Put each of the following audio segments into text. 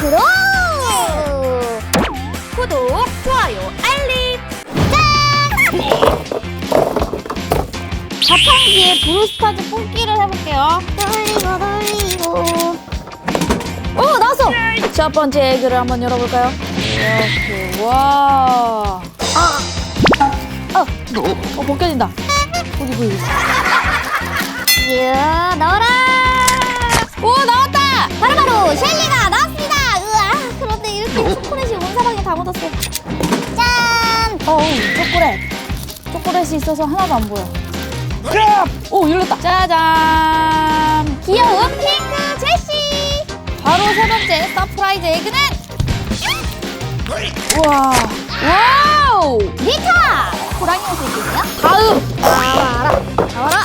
멘트로 구독, 좋아요, 알림. 자판기에 브루스타즈 뽑기를 해볼게요. 돌리고 돌리고. 오 나왔어. 첫 번째 에그를 한번 열어볼까요? 이렇게 와. 어, 어 벗겨진다. 어디 보이? 이야 나와라. 오 나왔다. 바로바로 셸리가 나왔습 초콜릿이 온 사방에 다 묻었어. 짠. 어우 초콜릿. 초콜릿이 있어서 하나도 안 보여. 오 열렸다. 짜잔. 귀여운 핑크 제시. 바로 세 번째 서프라이즈 에그는 우와. 와우. 리타. 호랑이 옷을 입고 있네요. 다음. 나와라. 나와라.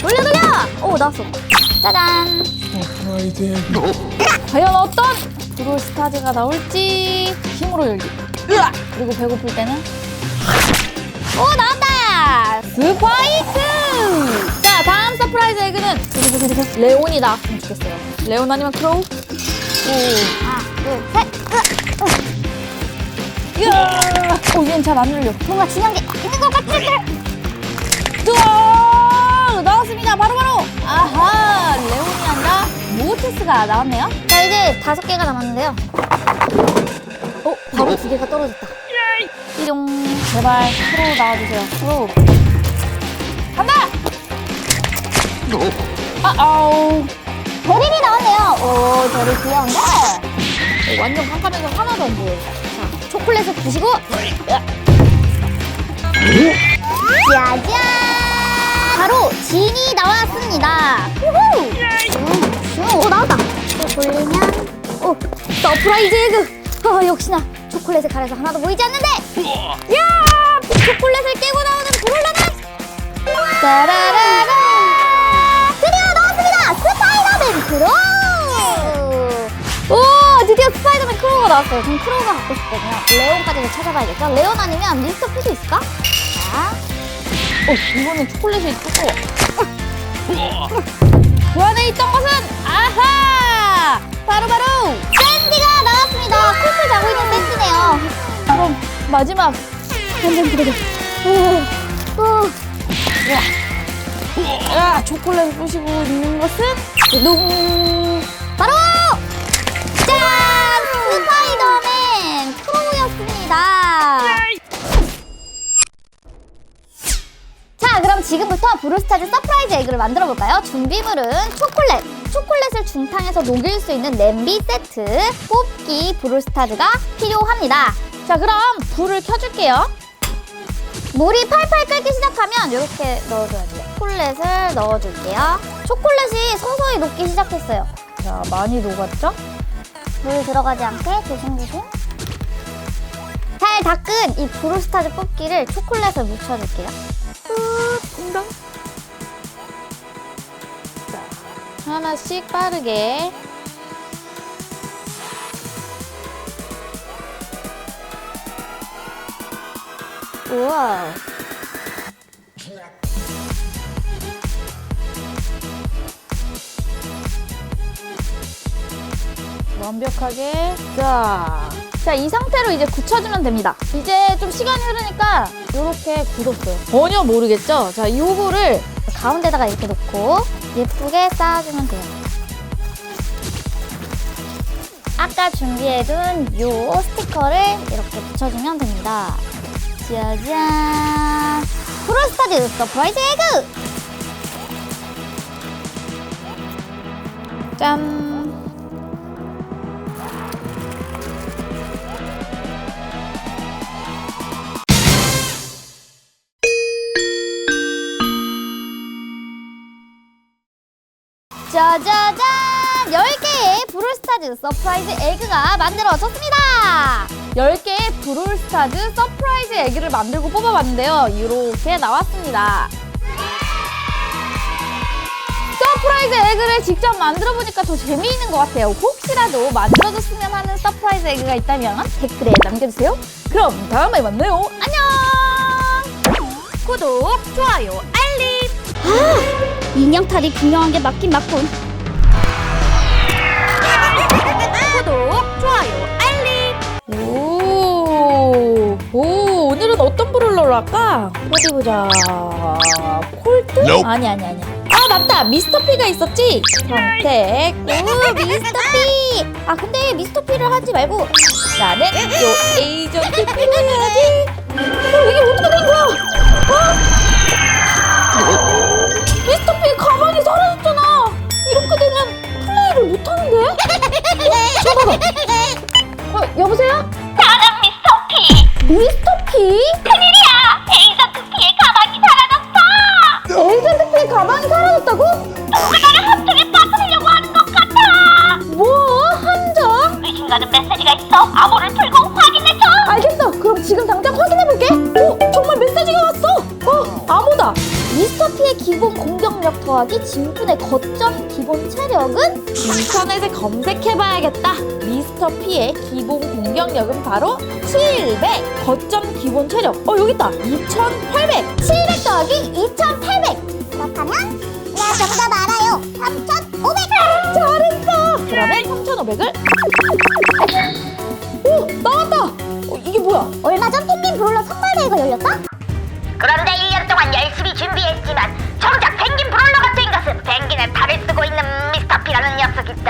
돌려 돌려. 오 나왔어. 짜잔. 과연 어떤 브롤 스타즈가 나올지 힘으로 열기. 으악! 그리고 배고플 때는 오 나왔다. 스파이크! 자, 다음 서프라이즈 에그는 레온이 나왔으면 좋겠어요. 레온 아니면 크로우? 오, 하나 둘 셋. 으아. 이야! 오, 얘는 잘안 열려. 뭔가 중요한 게 있는 것 같아. 뚜아! 나왔습니다. 바로바로! 아하! 레온이 아니 라 모테스가 나왔네요. 자 이제 다섯 개가 남았는데요. 어 바로 두 개가 떨어졌다. 띠용. 제발 크로우 나와주세요. 크로우. 간다! 아, 아우. 베릴이 나왔네요. 오 베릴 귀여운데. 어, 완전 깜깜해서 하나도 안 보여요. 자 초콜릿을 부시고. 짜잔. 바로 진이 나왔습니다. 우후. 음, 오 나왔다. 또 돌리면 오 서프라이즈 에그. 어, 역시나 초콜릿을 가려서 하나도 보이지 않는데. 야 초콜릿을 깨고 나오는 브롤러는 따라라라. 드디어 나왔습니다. 스파이더맨 크로우. 오 드디어 스파이더맨 크로우가 나왔어요. 전 크로우가 갖고 싶거든요. 레온까지도 찾아봐야겠죠. 레온 아니면 미스터 필수 있을까? 자. 어, 이거는 초콜릿이 두꺼 바로바로! 샌디가 나왔습니다. 콧을 자고 있는 샌디네요. 그럼 마지막. 오, 오. 야, 초콜릿을 부시고 있는 것은 동 바로 짠! 스파이더맨 크로우였습니다. 자, 그럼 지금부터 브루스타즈 서프라이즈 에그를 만들어 볼까요? 준비물은 초콜릿, 초콜릿을 중탕에서 녹일 수 있는 냄비 세트, 뽑기 브루스타즈가 필요합니다. 자, 그럼 불을 켜줄게요. 물이 팔팔 끓기 시작하면 이렇게 넣어줘야 돼요. 초콜릿을 넣어줄게요. 초콜릿이 서서히 녹기 시작했어요. 자, 많이 녹았죠? 물 들어가지 않게 조심조심. 잘 닦은 이 브루스타즈 뽑기를 초콜릿을 묻혀줄게요. 퐁당. 하나씩 빠르게. 우와. 완벽하게 자. 자, 이 상태로 이제 굳혀주면 됩니다. 이제 좀 시간이 흐르니까 이렇게 굳었어요. 전혀 모르겠죠? 자, 요거를 가운데다가 이렇게 놓고 예쁘게 쌓아주면 돼요. 아까 준비해둔 요 스티커를 이렇게 붙여주면 됩니다. 짜잔! 브루스타즈 서프라이즈 에그! 짠. 짜자잔! 10개의 브루스타즈 서프라이즈 에그가 만들어졌습니다! 10개의 브롤스타즈 서프라이즈 에그를 만들고 뽑아봤는데요. 이렇게 나왔습니다. 서프라이즈 에그를 직접 만들어보니까 더 재미있는 것 같아요. 혹시라도 만들어줬으면 하는 서프라이즈 에그가 있다면 댓글에 남겨주세요. 그럼 다음에 만나요. 안녕! 구독, 좋아요, 알림! 인형 탈이 분명한 게 맞긴 맞군. 구독, 좋아요, 알림. 오, 오, 오늘은 어떤 브롤러로 할까? 어디 보자. 콜트? Nope. 아니, 아니, 아니. 아, 맞다. 미스터 피가 있었지? 선택. 오, 미스터 피. 아, 근데 미스터 피를 하지 말고 나는 요 에이전트 피로 해야지. 어, 이게 어떻게 된 거야? 어? 어, 잠깐만. 어, 여보세요? 나는 미스터 피. 미스터 피? 큰일이야. 더하기 진군의 거점 기본 체력은 인터넷에 검색해봐야겠다. 미스터 P의 기본 공격력은 바로 700. 거점 기본 체력. 어, 여기 있다. 2800. 700 더하기 2800. 그렇다면 나 정답 알아요. 3500. 잘했어. 그러면 3500을. 오, 나왔다. 어, 이게 뭐야?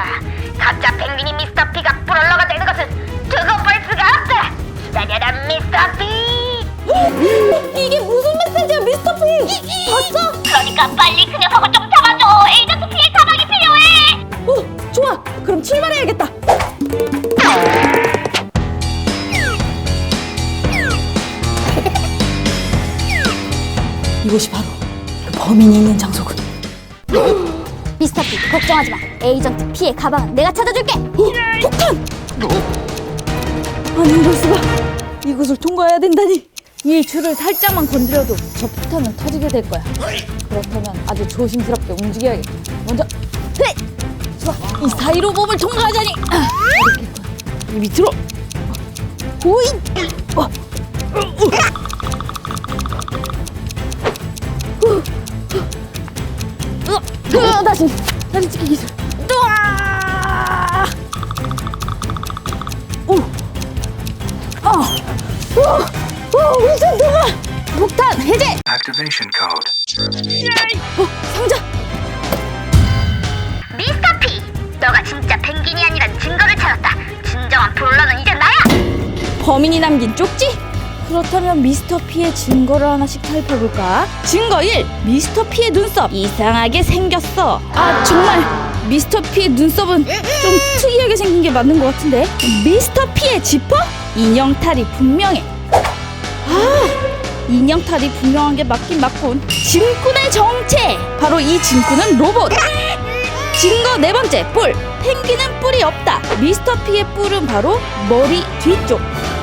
녀석이다. 가짜 펭귄이 미스터 피가 브롤러가 되는 것은 두고 볼 수가 없다. 기다려라 미스터 피. 이게 무슨 메시지야, 미스터 P? 봤어? 그러니까 빨리 그 녀석을 좀 잡아줘. 에이전트 피의 가방이 필요해. 오, 좋아. 그럼 출발해야겠다. 이곳이 바로 그 범인이 있는 장소군. 미스터 P 걱정하지 마. 에이전트 P의 가방은 내가 찾아줄게. 오, 폭탄! 아니 이럴 수가. 이곳을 통과해야 된다니. 이 줄을 살짝만 건드려도 저 폭탄은 터지게 될 거야. 그렇다면 아주 조심스럽게 움직여야겠다. 먼저, 헤! 좋아, 이 사이로 몸을 통과하자니. 아. 이 밑으로. 어. 어, 어, 다시, 다시 찍기 기술. 으아! 오, 아, 오, 오, 우선 동아 폭탄 해제. Activation code. 어, 상자. 미스터 피. 너가 진짜 펭귄이 아니란 증거를 찾았다. 진정한 브롤러는 이제 나야. 범인이 남긴 쪽지? 그렇다면 미스터 P의 증거를 하나씩 살펴볼까? 증거 1! 미스터 P의 눈썹. 이상하게 생겼어. 아 정말. 미스터 P의 눈썹은 좀 특이하게 생긴 게 맞는 것 같은데. 미스터 P의 지퍼? 인형 탈이 분명해. 아 인형 탈이 분명한 게 맞긴 맞군. 짐꾼의 정체. 바로 이 짐꾼은 로봇. 증거 네 번째 뿔. 펭귄은 뿔이 없다. 미스터 P의 뿔은 바로 머리 뒤쪽.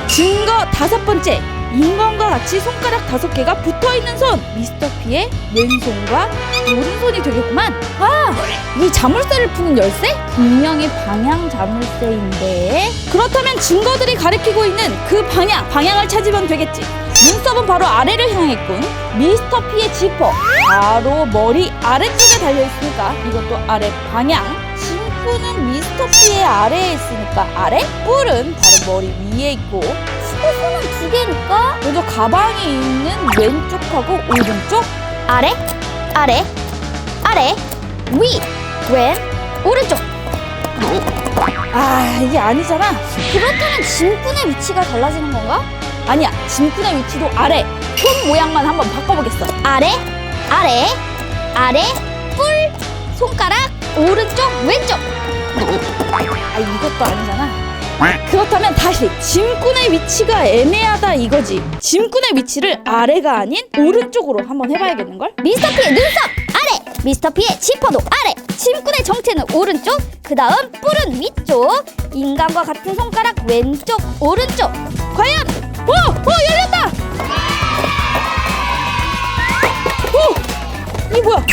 증거 다섯 번째 인간과 같이 손가락 다섯 개가 붙어 있는 손. 미스터 P의 왼손과 오른손이 되겠구만. 아 이 자물쇠를 푸는 열쇠? 분명히 방향 자물쇠인데. 그렇다면 증거들이 가리키고 있는 그 방향 방향을 찾으면 되겠지. 눈썹은 바로 아래를 향했군. 미스터 P의 지퍼. 바로 머리 아래쪽에 달려 있으니까 이것도 아래 방향. 짐꾼은 미스터 P의 아래에 있으니까 아래 뿔은 바로 머리 위에 있고 손은 두 개니까 먼저 가방이 있는 왼쪽하고 오른쪽 아래, 아래, 아래, 위, 왼, 오른쪽. 아 이게 아니잖아 그렇다면 짐꾼의 위치가 달라지는 건가? 아니야 짐꾼의 위치도 아래 손 모양만 한번 바꿔보겠어 아래, 아래, 아래, 뿔, 손가락, 오른쪽, 왼쪽. 아 이것도 아니잖아 그렇다면 다시 짐꾼의 위치가 애매하다 이거지 짐꾼의 위치를 아래가 아닌 오른쪽으로 한번 해봐야겠는걸? 미스터 P의 눈썹 아래, 미스터 P의 지퍼도 아래, 짐꾼의 정체는 오른쪽, 그 다음 뿔은 위쪽, 인간과 같은 손가락 왼쪽, 오른쪽. 과연 오! 오 열렸다! 오! 이 뭐야?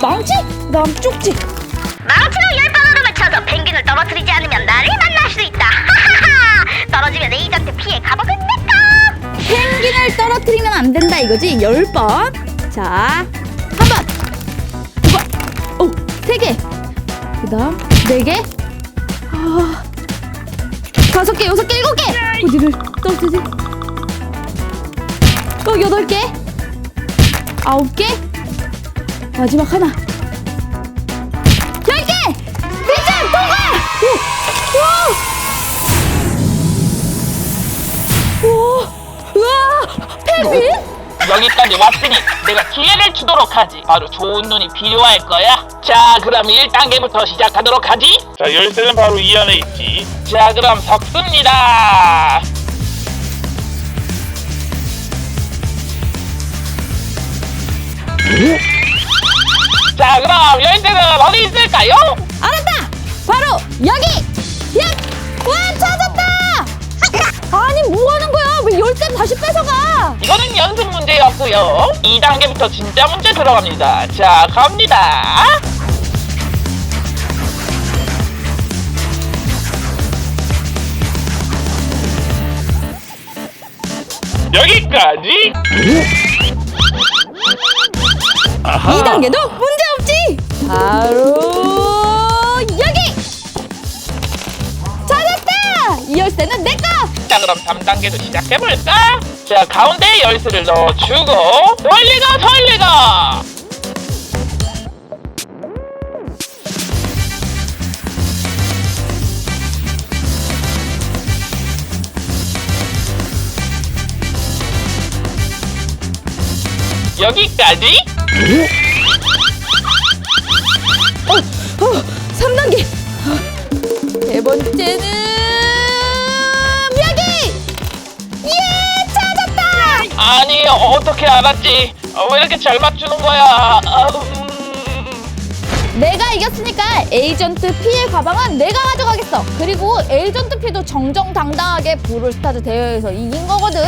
망치? 그다음 쪽지 망치로 열번 이거지? 열 번. 자, 한 번, 두 번, 오, 세 개. 그 다음 네 개. 아, 다섯 개, 여섯 개, 일곱 개. 어디를 떨어뜨지? 어, 여덟 개. 아홉 개. 마지막 하나. 열 개. 미션 통과. 오, 오, 우와, 페빈? 여기까지 왔으니 내가 기회를 주도록 하지. 바로 좋은 눈이 필요할 거야. 자, 그럼 1단계부터 시작하도록 하지. 자, 열쇠는 바로 이 안에 있지. 자, 그럼 섞습니다. 자, 그럼 열쇠는 어디 있을까요? 알았다. 바로 여기. 야, 와 찾았다. 아니 뭐 하는 열쇠 다시 뺏어가? 이거는 연습 문제였고요. 2단계부터 진짜 문제 들어갑니다. 자, 갑니다. 여기까지. 아하. 2단계도 문제 없지. 바로 여기. 찾았다. 이 열쇠는 내 거. 자, 그럼 3단계도 시작해볼까? 자, 가운데 열쇠를 넣어주고, 돌리고, 돌리고! 여기까지? 어, 3단계. 세 번째는 아니, 어떻게 알았지? 어, 왜 이렇게 잘 맞추는 거야? 아, 음. 내가 이겼으니까 에이전트 P의 가방은 내가 가져가겠어. 그리고 에이전트 P도 정정당당하게 브롤스타즈 대회에서 이긴 거거든.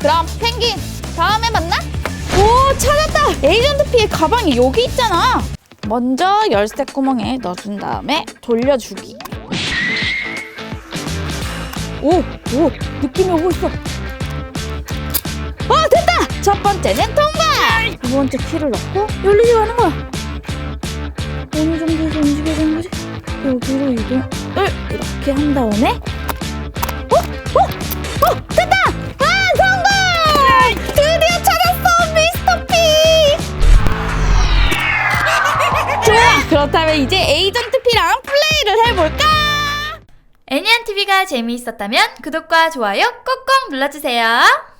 그럼 펭귄 다음에 만나? 오 찾았다. 에이전트 P의 가방이 여기 있잖아. 먼저 열쇠 구멍에 넣어준 다음에 돌려주기. 오, 오, 느낌이 오고 있어. 첫 번째는 통과! 두 번째 키를 넣고 열리지 않는 거야. 어느 정도에서 움직여주는 거지? 여기로 이동을 이렇게 한 다음에 어? 어? 어? 됐다! 아 성공! 드디어 찾았어 미스터 피! 좋아! 그렇다면 이제 에이전트 P랑 플레이를 해볼까? 애니안TV가 재미있었다면 구독과 좋아요 꼭꼭 눌러주세요.